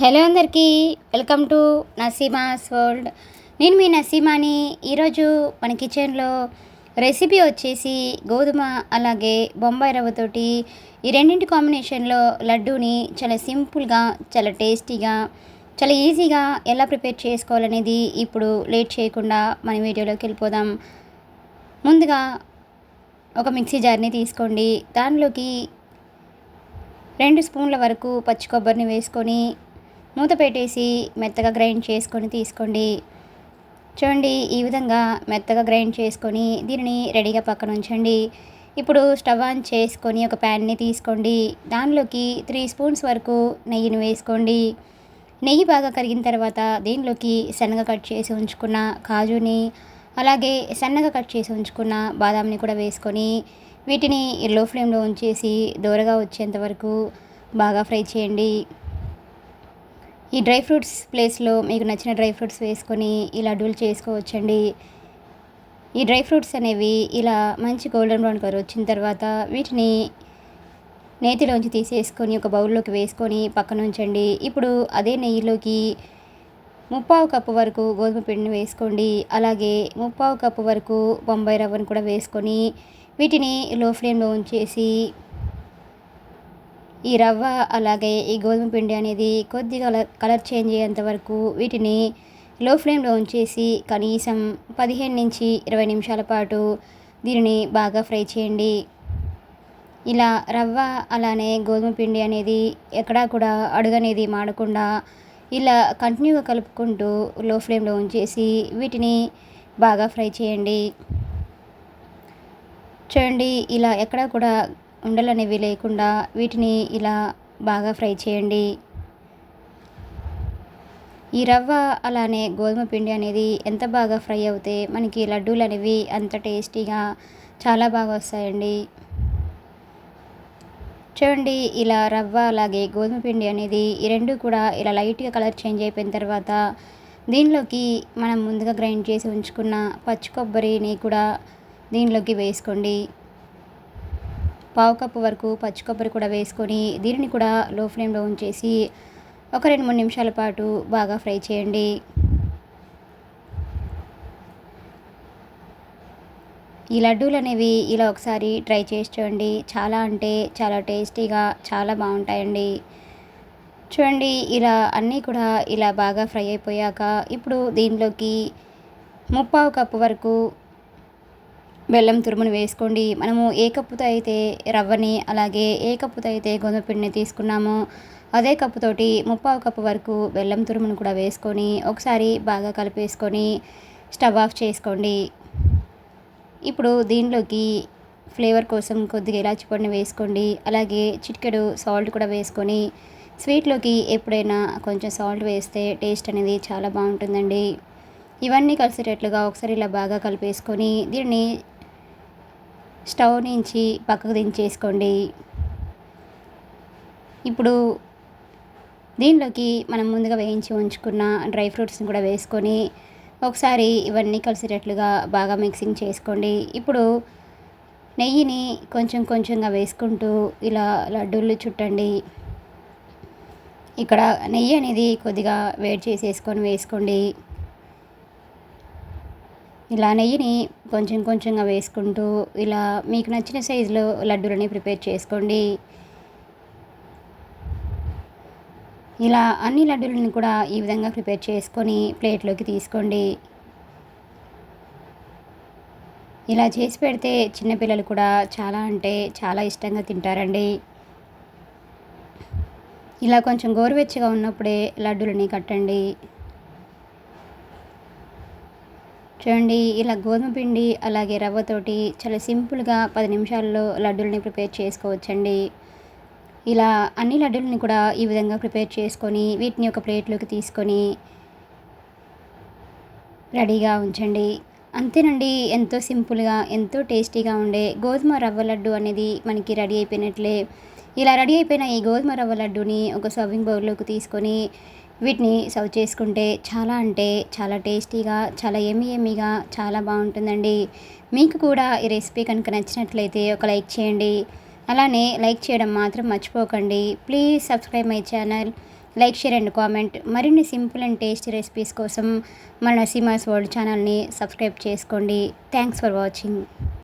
Hello అందరికీ welcome to Naseema's world. నేను మీ నసీమాని. ఈరోజు మన కిచెన్లో రెసిపీ వచ్చేసి గోధుమ అలాగే బొంబాయి రవ్వతోటి ఈ రెండింటి కాంబినేషన్లో లడ్డూని చాలా సింపుల్గా చాలా టేస్టీగా చాలా ఈజీగా ఎలా ప్రిపేర్ చేసుకోవాలనేది ఇప్పుడు లేట్ చేయకుండా మన వీడియోలోకి వెళ్ళిపోదాం. ముందుగా ఒక మిక్సీ జార్ని తీసుకోండి. దానిలోకి రెండు స్పూన్ల వరకు పచ్చి కొబ్బరిని వేసుకొని మూత పెట్టేసి మెత్తగా గ్రైండ్ చేసుకొని తీసుకోండి. చూడండి ఈ విధంగా మెత్తగా గ్రైండ్ చేసుకొని దీనిని రెడీగా పక్కన ఉంచండి. ఇప్పుడు స్టవ్ ఆన్ చేసుకొని ఒక ప్యాన్ని తీసుకోండి. దానిలోకి త్రీ స్పూన్స్ వరకు నెయ్యిని వేసుకోండి. నెయ్యి బాగా కరిగిన తర్వాత దీనిలోకి సన్నగా కట్ చేసి ఉంచుకున్న కాజుని అలాగే సన్నగా కట్ చేసి ఉంచుకున్న బాదాంని కూడా వేసుకొని వీటిని లో ఫ్లేమ్లో ఉంచేసి దూరగా వచ్చేంత వరకు బాగా ఫ్రై చేయండి. ఈ డ్రై ఫ్రూట్స్ ప్లేస్లో మీకు నచ్చిన డ్రై ఫ్రూట్స్ వేసుకొని ఈ లడ్డూలు చేసుకోవచ్చండి. ఈ డ్రై ఫ్రూట్స్ అనేవి ఇలా మంచి గోల్డెన్ బ్రౌన్ కలర్ వచ్చిన తర్వాత వీటిని నేతిలోంచి తీసేసుకొని ఒక బౌల్లోకి వేసుకొని పక్కన ఉంచండి. ఇప్పుడు అదే నెయ్యిలోకి ముప్పావు కప్పు వరకు గోధుమ పిండిని వేసుకోండి. అలాగే ముప్పావు కప్పు వరకు బొంబాయి రవ్వను కూడా వేసుకొని వీటిని లో ఫ్లేమ్లో ఉంచేసి ఈ రవ్వ అలాగే ఈ గోధుమ పిండి అనేది కొద్దిగా కలర్ చేంజ్ అయ్యేంత వరకు వీటిని లో ఫ్లేమ్లో ఉంచేసి కనీసం పదిహేను నుంచి ఇరవై నిమిషాల పాటు దీనిని బాగా ఫ్రై చేయండి. ఇలా రవ్వ అలానే గోధుమ పిండి అనేది ఎక్కడా కూడా అడుగనేది మాడకుండా ఇలా కంటిన్యూగా కలుపుకుంటూ లో ఫ్లేమ్లో ఉంచేసి వీటిని బాగా ఫ్రై చేయండి. చూడండి ఇలా ఎక్కడా కూడా ఉండలు అనేవి లేకుండా వీటిని ఇలా బాగా ఫ్రై చేయండి. ఈ రవ్వ అలానే గోధుమ పిండి అనేది ఎంత బాగా ఫ్రై అవుతే మనకి లడ్డూలు అనేవి అంత టేస్టీగా చాలా బాగా వస్తాయండి. చూడండి ఇలా రవ్వ అలాగే గోధుమ పిండి అనేది ఈ రెండు కూడా ఇలా లైట్గా కలర్ చేంజ్ అయిపోయిన తర్వాత దీనిలోకి మనం ముందుగా గ్రైండ్ చేసి ఉంచుకున్న పచ్చి కొబ్బరిని కూడా దీనిలోకి వేసుకోండి. పావు కప్పు వరకు పచ్చి కొబ్బరి కూడా వేసుకొని దీనిని కూడా లో ఫ్లేమ్లో ఉంచేసి ఒక రెండు మూడు నిమిషాల పాటు బాగా ఫ్రై చేయండి. ఈ లడ్డూలు అనేవి ఇలా ఒకసారి ట్రై చేసి చూడండి. చాలా అంటే చాలా టేస్టీగా చాలా బాగుంటాయండి. చూడండి ఇలా అన్నీ కూడా ఇలా బాగా ఫ్రై అయిపోయాక ఇప్పుడు దీనిలోకి ముప్పావు కప్పు వరకు బెల్లం తురుమును వేసుకోండి. మనము ఏ కప్పుతో అయితే రవ్వని అలాగే ఏ కప్పుతో అయితే గోధుమ పిండిని తీసుకున్నామో అదే కప్పుతోటి ముప్పావు కప్పు వరకు బెల్లం తురుమును కూడా వేసుకొని ఒకసారి బాగా కలిపేసుకొని స్టవ్ ఆఫ్ చేసుకోండి. ఇప్పుడు దీనిలోకి ఫ్లేవర్ కోసం కొద్దిగా ఇలాచి పొడిని వేసుకోండి. అలాగే చిటికెడు సాల్ట్ కూడా వేసుకొని స్వీట్లోకి ఎప్పుడైనా కొంచెం సాల్ట్ వేస్తే టేస్ట్ అనేది చాలా బాగుంటుందండి. ఇవన్నీ కలిసేటట్లుగా ఒకసారి ఇలా బాగా కలిపేసుకొని దీన్ని స్టవ్ నుంచి పక్కకు దించేసుకోండి. ఇప్పుడు దీనిలోకి మనం ముందుగా వేయించి ఉంచుకున్న డ్రై ఫ్రూట్స్ని కూడా వేసుకొని ఒకసారి ఇవన్నీ కలిసేటట్లుగా బాగా మిక్సింగ్ చేసుకోండి. ఇప్పుడు నెయ్యిని కొంచెం కొంచెంగా వేసుకుంటూ ఇలా లడ్డూలు చుట్టండి. ఇక్కడ నెయ్యి అనేది కొద్దిగా వేడి చేసేసుకొని వేసుకోండి. ఇలా నెయ్యిని కొంచెం కొంచెంగా వేసుకుంటూ ఇలా మీకు నచ్చిన సైజులో లడ్డూలని ప్రిపేర్ చేసుకోండి. ఇలా అన్ని లడ్డూలని కూడా ఈ విధంగా ప్రిపేర్ చేసుకొని ప్లేట్లోకి తీసుకోండి. ఇలా చేసి పెడితే చిన్నపిల్లలు కూడా చాలా అంటే చాలా ఇష్టంగా తింటారండి. ఇలా కొంచెం గోరువెచ్చగా ఉన్నప్పుడే లడ్డూలని కట్టండి. చూడండి ఇలా గోధుమ పిండి అలాగే రవ్వతోటి చాలా సింపుల్గా పది నిమిషాల్లో లడ్డూలని ప్రిపేర్ చేసుకోవచ్చండి. ఇలా అన్ని లడ్డూలని కూడా ఈ విధంగా ప్రిపేర్ చేసుకొని వీటిని ఒక ప్లేట్లోకి తీసుకొని రెడీగా ఉంచండి. అంతేనండి ఎంతో సింపుల్గా ఎంతో టేస్టీగా ఉండే గోధుమ రవ్వ లడ్డు అనేది మనకి రెడీ అయిపోయినట్లే. ఇలా రెడీ అయిపోయిన ఈ గోధుమ రవ్వ లడ్డుని ఒక సర్వింగ్ బౌల్లోకి తీసుకొని వీటిని సర్వ్ చేసుకుంటే చాలా అంటే చాలా టేస్టీగా చాలా ఎమ్మి ఎమ్మిగా చాలా బాగుంటుందండి. మీకు కూడా ఈ రెసిపీ కనుక నచ్చినట్లయితే ఒక లైక్ చేయండి. అలానే లైక్ చేయడం మాత్రం మర్చిపోకండి. Please subscribe my channel. Like share and comment. మరిన్ని సింపుల్ అండ్ టేస్టీ రెసిపీస్ కోసం మన నసీమాస్ వరల్డ్ ఛానల్ని సబ్స్క్రైబ్ చేసుకోండి. Thanks for watching.